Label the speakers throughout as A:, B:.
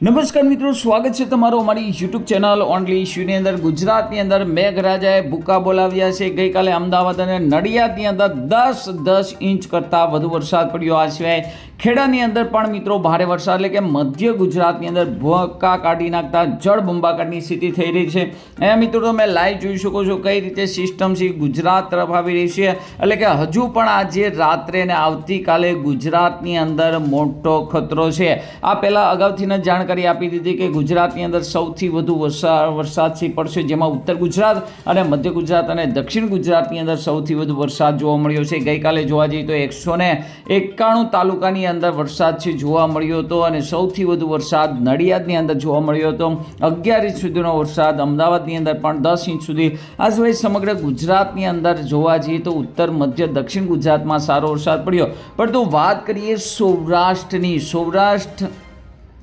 A: નમસ્કાર મિત્રો, સ્વાગત છે તમારું અમારી યુટ્યુબ ચેનલ ઓનલી ઇશ્યુની અંદર. ગુજરાતની અંદર મેઘરાજાએ ભૂકા બોલાવ્યા છે. ગઈકાલે અમદાવાદ અને નડિયાદની અંદર દસ દસ ઇંચ કરતાં વધુ વરસાદ પડ્યો. આ સિવાય ખેડાની અંદર પણ મિત્રો ભારે વરસાદ, એટલે કે મધ્ય ગુજરાતની અંદર ભૂકા કાઢી નાખતા જળબંબાકારની સ્થિતિ થઈ રહી છે. અહીંયા મિત્રો તમે લાઈવ જોઈ શકો છો કઈ રીતે સિસ્ટમ છે ગુજરાત તરફ આવી રહી છે. એટલે કે હજુ પણ આજે રાત્રે ને આવતીકાલે ગુજરાતની અંદર મોટો ખતરો છે. આ પહેલાં અગાઉથી જ જાણકારી આપી દીધી કે ગુજરાતની અંદર સૌથી વધુ વરસાદ વરસાદ છે, પડશે, જેમાં ઉત્તર ગુજરાત અને મધ્ય ગુજરાત અને દક્ષિણ ગુજરાતની અંદર સૌથી વધુ વરસાદ જોવા મળ્યો છે. ગઈકાલે જોવા જઈએ તો એકસો ને એકાણું તાલુકાની અંદર વરસાદ છે જોવા મળ્યો હતો અને સૌથી વધુ વરસાદ નડિયાદની અંદર જોવા મળ્યો હતો. અગિયાર ઇંચ સુધીનો વરસાદ અમદાવાદની અંદર પણ દસ ઇંચ સુધી. આ સિવાય સમગ્ર ગુજરાતની અંદર જોવા જઈએ તો ઉત્તર, મધ્ય, દક્ષિણ ગુજરાતમાં સારો વરસાદ પડ્યો. પરંતુ વાત કરીએ સૌરાષ્ટ્રની. સૌરાષ્ટ્ર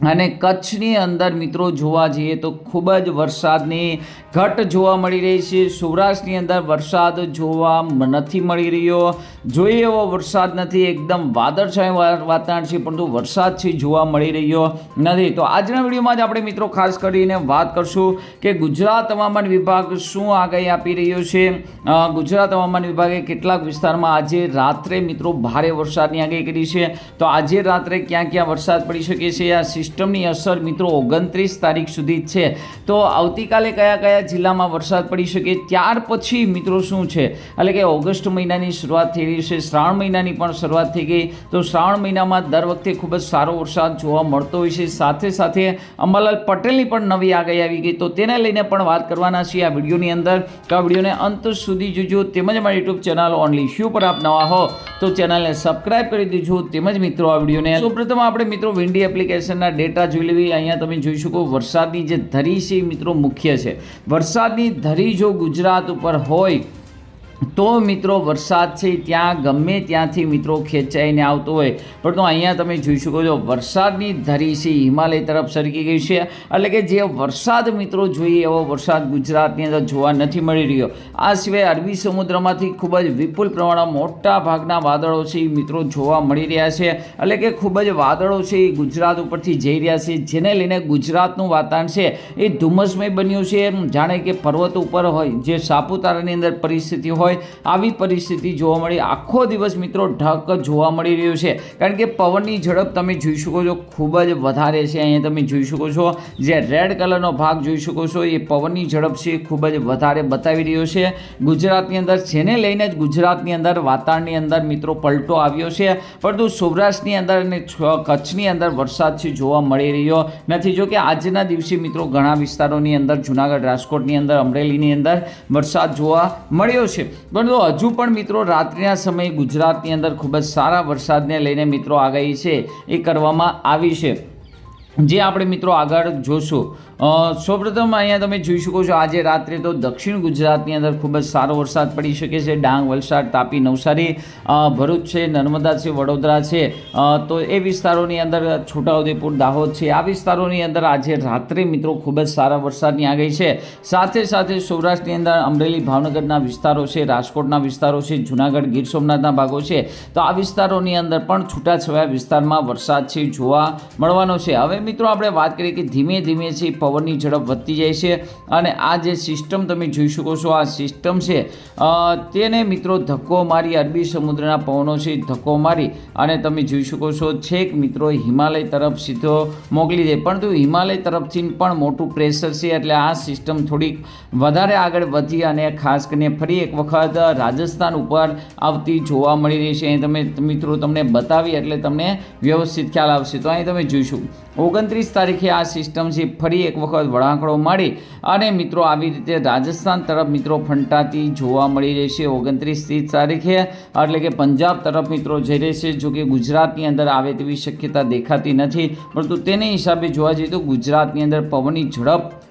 A: અને કચ્છની અંદર મિત્રો જોવા જઈએ તો ખૂબ જ વરસાદની ઘટ જોવા મળી રહી છે. સૌરાષ્ટ્રની અંદર વરસાદ જોવા નથી મળી રહ્યો. જોઈએ એવો વરસાદ નથી, એકદમ વાદળછાયું વાતાવરણ છે, પરંતુ વરસાદ છે જોવા મળી રહ્યો નથી. તો આજના વિડીયોમાં જ આપણે મિત્રો ખાસ કરીને વાત કરશું કે ગુજરાત હવામાન વિભાગ શું આગાહી આપી રહ્યો છે. ગુજરાત હવામાન વિભાગે કેટલાક વિસ્તારમાં આજે રાત્રે મિત્રો ભારે વરસાદની આગાહી કરી છે. તો આજે રાત્રે ક્યાં ક્યાં વરસાદ પડી શકે છે? આ સિસ્ટમની અસર મિત્રો ઓગણત્રીસ તારીખ સુધી છે. તો આવતીકાલે કયા કયા જિલ્લામાં વરસાદ પડી શકે ત્યાર પછી મિત્રો શું છે? એટલે કે ઓગસ્ટ મહિનાની શરૂઆત થઈ રહી છે, શ્રાવણ મહિનાની પણ શરૂઆત થઈ ગઈ. તો શ્રાવણ મહિનામાં દર વખતે ખૂબ જ સારો વરસાદ જોવા મળતો હોય છે. સાથે સાથે અંબાલાલ પટેલની પણ નવી આગાહી આવી ગઈ. તો તેને લઈને પણ વાત કરવાના છીએ આ વિડીયોની અંદર. તો આ વિડીયોને અંત સુધી જોજો. તેમજ મારી યુટ્યુબ ચેનલ ઓનલી શ્યુ પર આપ નવા હો, તો ચેનલને સબસ્ક્રાઈબ કરી દેજો. તેમજ મિત્રો, આ વિડીયોને સૌપ્રથમ આપણે મિત્રો વિન્ડી એપ્લિકેશનના ડેટા જોઈ લેવી અહીંયા તમે જોઈ શકો. વરસાદની જે ધરી છે મિત્રો મુખ્ય છે. વરસાદની ધરી જો ગુજરાત ઉપર હોય તો મિત્રો વરસાદ છે ત્યાં, ગમે ત્યાંથી મિત્રો ખેંચાઈને આવતો હોય. પરંતુ અહીંયા તમે જોઈ શકો છો, વરસાદની ધરી છે હિમાલય તરફ સરકી ગઈ છે. એટલે કે જે વરસાદ મિત્રો જોઈએ, એવો વરસાદ ગુજરાતની અંદર જોવા નથી મળી રહ્યો. આ સિવાય અરબી સમુદ્રમાંથી ખૂબ જ વિપુલ પ્રમાણમાં મોટા ભાગના વાદળો છે એ મિત્રો જોવા મળી રહ્યા છે. એટલે કે ખૂબ જ વાદળો છે એ ગુજરાત ઉપરથી જઈ રહ્યા છે, જેને લઈને ગુજરાતનું વાતાવરણ છે એ ધુમ્મસમય બન્યું છે. જાણે કે પર્વત ઉપર હોય, જે સાપુતારાની અંદર પરિસ્થિતિ હોય આવી પરિસ્થિતિ જોવા મળી. આખો દિવસ મિત્રો ઢક જોવા મળી રહ્યો છે. કારણ કે પવનની ઝડપ તમે જોઈ શકો છો, ખૂબ જ વધારે છે. અહીંયા તમે જોઈ શકો છો, જે રેડ કલરનો ભાગ જોઈ શકો છો, એ પવનની ઝડપ છે ખૂબ જ વધારે બતાવી રહ્યો છે. ગુજરાતની અંદર, જેને લઈને જ ગુજરાતની અંદર, વાતાવરણની અંદર મિત્રો પલટો આવ્યો છે. પરંતુ સૌરાષ્ટ્રની અંદર અને કચ્છની અંદર વરસાદ છે જોવા મળી રહ્યો નથી. જો કે આજના દિવસે મિત્રો ઘણા વિસ્તારોની અંદર, જુનાગઢ રાજકોટની અંદર, અમરેલીની અંદર વરસાદ જોવા મળ્યો છે. પરંતુ હજુ પણ મિત્રો રાત્રિના સમયે ગુજરાતની અંદર ખૂબ જ સારા વરસાદને લઈને મિત્રો આગાહી છે એ કરવામાં આવી છે. જે આપણે મિત્રો આગળ જોશું સૌપ્રથમ અહીંયા તમે જોઈ શકો છો, આજે રાત્રે તો દક્ષિણ ગુજરાતની અંદર ખૂબ જ સારો વરસાદ પડી શકે છે. ડાંગ, વલસાડ, તાપી, નવસારી ભરૂચ છે, નર્મદા છે, વડોદરા છે. તો એ વિસ્તારોની અંદર છોટાઉદેપુર, દાહોદ છે. આ વિસ્તારોની અંદર આજે રાત્રે મિત્રો ખૂબ જ સારા વરસાદની આગાહી છે. સાથે સાથે સૌરાષ્ટ્રની અંદર અમરેલી, ભાવનગરના વિસ્તારો છે, રાજકોટના વિસ્તારો છે, જુનાગઢ, ગીર સોમનાથના ભાગો છે. તો આ વિસ્તારોની અંદર પણ છૂટાછવાયા વિસ્તારમાં વરસાદ છે, જોવા મળવાનો છે. હવે મિત્રો આપણે વાત કરીએ કે ધીમે ધીમે છે પવનની ઝડપ વધતી જાય છે અને આ જે સિસ્ટમ તમે જોઈ શકો છો, આ સિસ્ટમ છે તેને મિત્રો ધક્કો મારી અરબી સમુદ્રના પવનો છે ધક્કો મારી અને તમે જોઈ શકો છો છેક મિત્રો હિમાલય તરફ સીધો મોકલી દે. પરંતુ હિમાલય તરફથી પણ મોટું પ્રેશર છે એટલે આ સિસ્ટમ થોડીક વધારે આગળ વધી અને ખાસ કરીને ફરી એક વખત રાજસ્થાન ઉપર આવતી જોવા મળી રહી છે. અહીં તમે મિત્રો તમને બતાવી એટલે તમને વ્યવસ્થિત ખ્યાલ આવશે. તો અહીં તમે જોઈશું. ઓગણત્રીસ તારીખે આ સિસ્ટમ છે, ફરી એક વખત વળાંકડો મારી અને મિત્રો આવી રીતે રાજસ્થાન તરફ મિત્રો ફંટાતી જોવા મળી રહેશે ઓગણત્રીસ ત્રીસ તારીખે. એટલે કે પંજાબ તરફ મિત્રો જઈ રહેશે જો કે ગુજરાતની અંદર આવે તેવી શક્યતા દેખાતી નથી. પરંતુ તેને હિસાબે જોવા જઈએ તો ગુજરાતની અંદર પવનની ઝડપ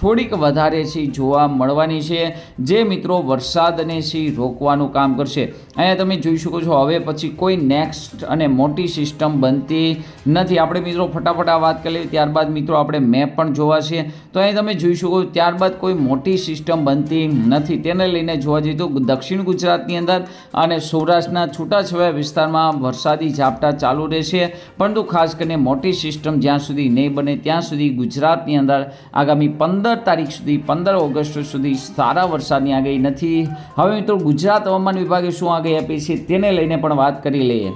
A: થોડીક વધારે છે જોવા મળવાની છે. જે મિત્રો વરસાદને છે રોકવાનું કામ કરશે. અહીંયા તમે જોઈ શકો છો, હવે પછી કોઈ નેક્સ્ટ અને મોટી સિસ્ટમ બનતી નથી. આપણે મિત્રો ફટાફટ આ વાત કરી ત્યારબાદ મિત્રો આપણે મેપ પણ જોવા છે. તો અહીં તમે જોઈ શકો, ત્યારબાદ કોઈ મોટી સિસ્ટમ બનતી નથી. તેને લઈને જોવા જઈએ તો દક્ષિણ ગુજરાતની અંદર અને સૌરાષ્ટ્રના છૂટાછવાયા વિસ્તારમાં વરસાદી ઝાપટા ચાલુ રહેશે. પરંતુ ખાસ કરીને મોટી સિસ્ટમ જ્યાં સુધી નહીં બને, ત્યાં સુધી ગુજરાતની અંદર આગામી પંદર તારીખ સુધી, પંદર ઓગસ્ટ સુધી સારા વરસાદની આગાહી નથી. હવે મિત્રો ગુજરાત હવામાન વિભાગે શું આગાહી આપી છે તેને લઈને પણ વાત કરી લઈએ.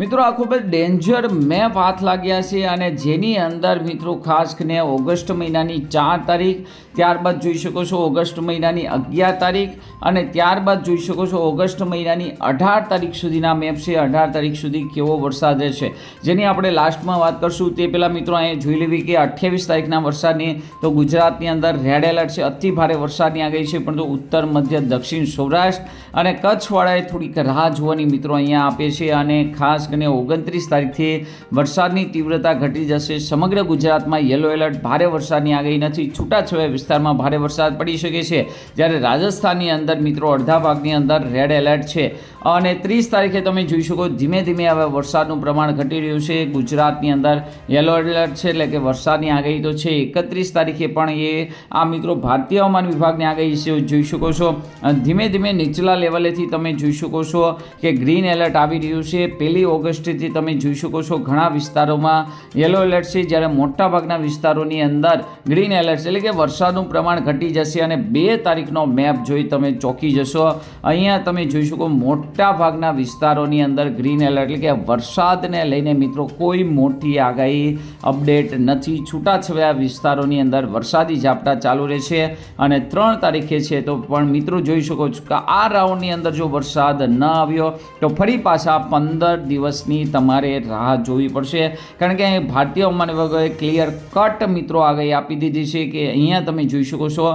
A: મિત્રો, આ ખૂબ જ ડેન્જર મેપ હાથ લાગ્યા છે અને જેની અંદર મિત્રો ખાસ કરીને ઓગસ્ટ મહિનાની ચાર તારીખ, ત્યારબાદ જોઈ શકો છો ઓગસ્ટ મહિનાની અગિયાર તારીખ અને ત્યારબાદ જોઈ શકો છો ઓગસ્ટ મહિનાની અઢાર તારીખ સુધીના મેપ છે. અઢાર તારીખ સુધી કેવો વરસાદ રહેશે? જેની આપણે લાસ્ટમાં વાત કરશું. તે પહેલાં મિત્રો, અહીંયા જોઈ લેવી કે અઠ્યાવીસ તારીખના વરસાદની, તો ગુજરાતની અંદર રેડ એલર્ટ છે. અતિ ભારે વરસાદની આગાહી છે, પરંતુ ઉત્તર, મધ્ય, દક્ષિણ સૌરાષ્ટ્ર અને કચ્છવાળાએ થોડીક રાહ જોવાની મિત્રો અહીંયા આપે છે અને ખાસ કરીને ઓગણત્રીસ તારીખથી વરસાદની તીવ્રતા ઘટી જશે. સમગ્ર ગુજરાતમાં યલો એલર્ટ, ભારે વરસાદની આગાહી નથી. છૂટાછવાયા વિસ્તારમાં ભારે વરસાદ પડી શકે છે. જ્યારે રાજસ્થાનની અંદર, મિત્રો, અડધા ભાગની અંદર રેડ એલર્ટ છે. અને ત્રીસ તારીખે તમે જોઈ શકો, ધીમે ધીમે હવે વરસાદનું પ્રમાણ ઘટી રહ્યું છે. ગુજરાતની અંદર યલો એલર્ટ છે, એટલે કે વરસાદની આગાહી તો છે. એકત્રીસ તારીખે પણ એ, આ મિત્રો, ભારતીય હવામાન વિભાગની આગાહી છે, જોઈ શકો છો. ધીમે ધીમે નીચલા લેવલેથી તમે જોઈ શકો છો કે ગ્રીન એલર્ટ આવી રહ્યું છે. પહેલી ઓગસ્ટથી તમે જોઈ શકો છો ઘણા વિસ્તારોમાં યલો એલર્ટ છે. જ્યારે મોટાભાગના વિસ્તારોની અંદર ગ્રીન એલર્ટ એટલે કે વરસાદનું પ્રમાણ ઘટી જશે અને બે તારીખનો મેપ જોઈ તમે ચોંકી જશો. અહીંયા તમે જોઈ શકો મોટા ભાગના વિસ્તારોની અંદર ગ્રીન એલર્ટ એટલે કે વરસાદને લઈને મિત્રો કોઈ મોટી આગાહી અપડેટ નથી. છૂટાછવાયા વિસ્તારોની અંદર વરસાદી ઝાપટા ચાલુ રહેશે અને ત્રણ તારીખે છે તો પણ મિત્રો જોઈ શકો છો કે આ રાઉન્ડની અંદર જો વરસાદ ન આવ્યો તો ફરી પાછા પંદર દિવસની તમારે રાહ જોવી પડશે. કારણ કે અહીં ભારતીય હવામાન વિભાગે ક્લિયર કટ મિત્રો આગાહી આપી દીધી છે કે અહીંયા તમે જોઈ શકો છો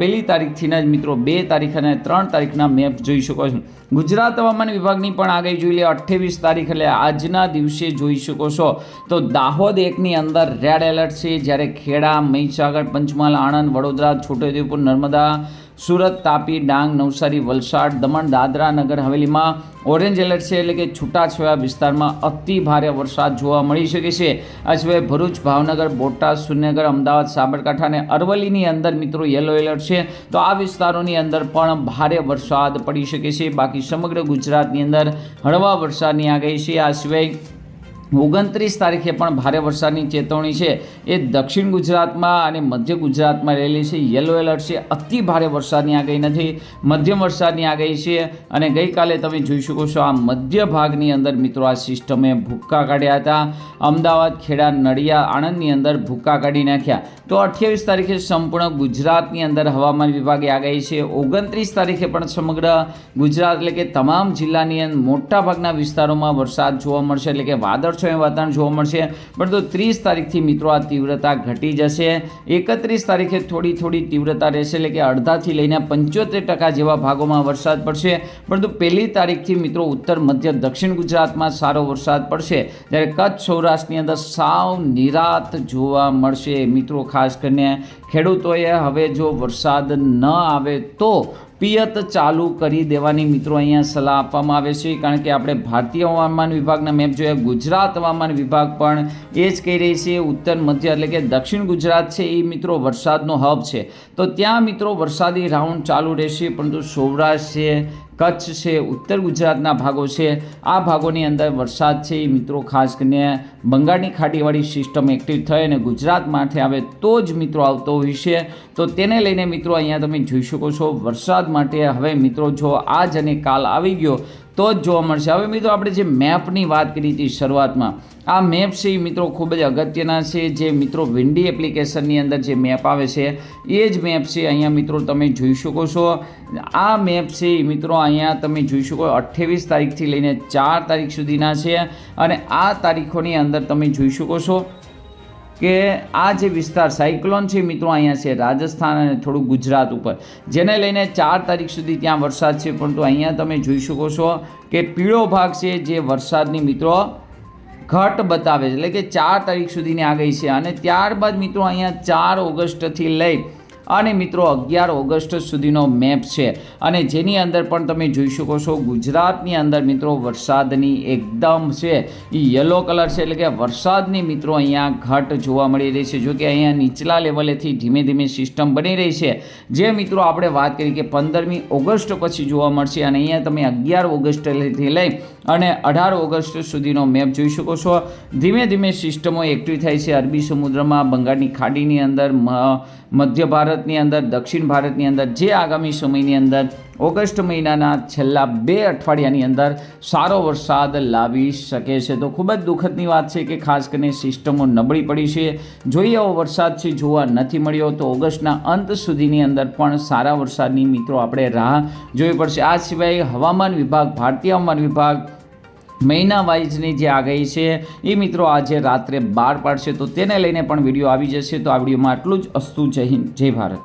A: પહેલી તારીખથી જ મિત્રો બે તારીખ અને ત્રણ તારીખના મેપ જોઈ શકો છો. ગુજરાત હવામાન વિભાગની પણ આગાહી જોઈ લે અઠ્ઠાવીસ તારીખ એટલે આજના દિવસે જોઈ શકો છો. તો દાહોદ એકની અંદર રેડ એલર્ટ છે. જ્યારે ખેડા, મહીસાગર, પંચમહાલ, આણંદ, વડોદરા, છોટાઉદેપુર, નર્મદા સુરત, તાપી, ડાંગ, નવસારી, વલસાડ, દમણ, દાદરા નગર હવેલીમાં ઓરેન્જ એલર્ટ છે એટલે કે છૂટાછવાયા વિસ્તારમાં અતિ ભારે વરસાદ જોવા મળી શકે છે. આ સિવાય ભરૂચ, ભાવનગર, બોટાદ, સુરેન્દ્રનગર, અમદાવાદ, સાબરકાંઠા અને અરવલ્લીની અંદર મિત્રો યલો એલર્ટ છે. તો આ વિસ્તારોની અંદર પણ ભારે વરસાદ પડી શકે છે. બાકી સમગ્ર ગુજરાતની અંદર હળવા વરસાદની આગાહી છે. આ સિવાય ઓગણત્રીસ તારીખે પણ ભારે વરસાદની ચેતવણી છે. એ દક્ષિણ ગુજરાતમાં અને મધ્ય ગુજરાતમાં રહેલી છે. યલો એલર્ટ છે. અતિ ભારે વરસાદની આગાહી નથી. મધ્યમ વરસાદની આગાહી છે અને ગઈકાલે તમે જોઈ શકો છો આ મધ્ય ભાગની અંદર મિત્રો આ સિસ્ટમે ભૂક્કા કાઢ્યા હતા. અમદાવાદ, ખેડા નડિયા આણંદની અંદર ભૂક્કા કાઢી નાખ્યા. તો અઠ્યાવીસ તારીખે સંપૂર્ણ ગુજરાતની અંદર હવામાન વિભાગે આગાહી છે. ઓગણત્રીસ તારીખે પણ સમગ્ર ગુજરાત એટલે કે તમામ જિલ્લાની અંદર મોટાભાગના વિસ્તારોમાં વરસાદ જોવા મળશે. એટલે કે વાદળછાયું વાતાવરણ જોવા મળશે. પરંતુ ત્રીસ તારીખથી મિત્રો આ તીવ્રતા ઘટી જશે. એકત્રીસ તારીખે થોડી થોડી તીવ્રતા રહેશે, એટલે કે અડધાથી લઈને પંચોતેર ટકા જેવા ભાગોમાં વરસાદ પડશે. પરંતુ પહેલી તારીખથી મિત્રો ઉત્તર, મધ્ય, દક્ષિણ ગુજરાતમાં સારો વરસાદ પડશે. જ્યારે કચ્છ, સૌરાષ્ટ્રની અંદર સાવ નિરાત જોવા મળશે મિત્રો, ખાસ કરીને ખેડૂતોએ. હવે જો વરસાદ ન આવે તો પિયત ચાલુ કરી દેવાની મિત્રો અહીંયા સલાહ આપવામાં આવે છે, કારણ કે આપણે ભારતીય હવામાન વિભાગના મેપ જોયા, ગુજરાત હવામાન વિભાગ પણ એ જ કહી રહી છે, ઉત્તર, મધ્ય એટલે કે દક્ષિણ ગુજરાત છે એ મિત્રો વરસાદનો હબ છે. તો ત્યાં મિત્રો વરસાદી રાઉન્ડ ચાલુ રહેશે, પરંતુ સૌરાષ્ટ્ર છે કચ્છ છે, ઉત્તર ગુજરાતના ભાગો છે. આ ભાગોની અંદર વરસાદ છે એ મિત્રો, ખાસ કરીને બંગાળની ખાડીવાળી સિસ્ટમ એક્ટિવ થઈ અને ગુજરાતમાંથી આવે તો જ મિત્રો આવતો હોય છે. તો તેને લઈને મિત્રો અહીંયા તમે જોઈ શકો છો, વરસાદ માટે હવે મિત્રો જો આજ અને કાલ આવી ગયો તો જ જોવા મળશે. હવે મિત્રો આપણે જે મેપની વાત કરી હતી શરૂઆતમાં, આ મેપ છે એ મિત્રો ખૂબ જ અગત્યના છે. જે મિત્રો વિન્ડી એપ્લિકેશનની અંદર જે મેપ આવે છે, એ જ મેપ છે અહીંયા મિત્રો તમે જોઈ શકો છો. આ મેપ છે એ મિત્રો અહીંયા તમે જોઈ શકો અઠ્ઠાવીસ તારીખથી લઈને ચાર તારીખ સુધીના છે અને આ તારીખોની અંદર તમે જોઈ શકો છો. કે આ જે વિસ્તાર સાયક્લોન છે મિત્રો અહીંયા છે રાજસ્થાન અને થોડું ગુજરાત ઉપર. જેને લઈને ચાર તારીખ સુધી ત્યાં વરસાદ છે, પરંતુ અહીંયા તમે જોઈ શકો છો કે પીળો ભાગ છે જે વરસાદની મિત્રો ઘટ બતાવે છે. એટલે કે ચાર તારીખ સુધીની આગાહી છે અને ત્યારબાદ મિત્રો અહીંયા ચાર ઓગસ્ટથી લઈ અને મિત્રો, અગિયાર ઓગસ્ટ સુધીનો મેપ છે. અને જેની અંદર પણ તમે જોઈ શકો છો, ગુજરાતની અંદર મિત્રો, વરસાદની એકદમ છે. એ યલો કલર છે, એટલે કે વરસાદની મિત્રો અહીંયા ઘટ જોવા મળી રહી છે. જો કે અહીંયા નીચલા લેવલેથી ધીમે ધીમે સિસ્ટમ બની રહી છે. જે મિત્રો આપણે વાત કરી કે પંદરમી ઓગસ્ટ પછી જોવા મળશે. અને અહીંયા તમે અગિયાર ઓગસ્ટથી લઈ અને અઢાર ઓગસ્ટ સુધીનો મેપ જોઈ શકો છો. ધીમે ધીમે સિસ્ટમો એક્ટિવ થાય છે. અરબી સમુદ્રમાં, બંગાળની ખાડીની અંદર મધ્ય મધ્ય ભારતની અંદર, દક્ષિણ ભારતની અંદર, જે આગામી સમયની અંદર, ઓગસ્ટ મહિનાના છેલ્લા બે અઠવાડિયાની અંદર સારો વરસાદ લાવી શકે છે. તો ખૂબ જ દુઃખદની વાત છે કે ખાસ કરીને સિસ્ટમો નબળી પડી છે. જોઈએ એવો વરસાદ છે જોવા નથી મળ્યો તો ઓગસ્ટના અંત સુધીની અંદર પણ સારા વરસાદની મિત્રો આપણે રાહ જોવી પડશે. આ સિવાય હવામાન વિભાગ, ભારતીય હવામાન વિભાગ મહિના વાઇઝની જે આગાહી છે, એ મિત્રો આજે રાત્રે બહાર પાડશે. તો તેને લઈને પણ વીડિયો આવી જશે. તો આ વિડીયોમાં આટલું જ. અસ્તુ જય હિન્દ. જય ભારત.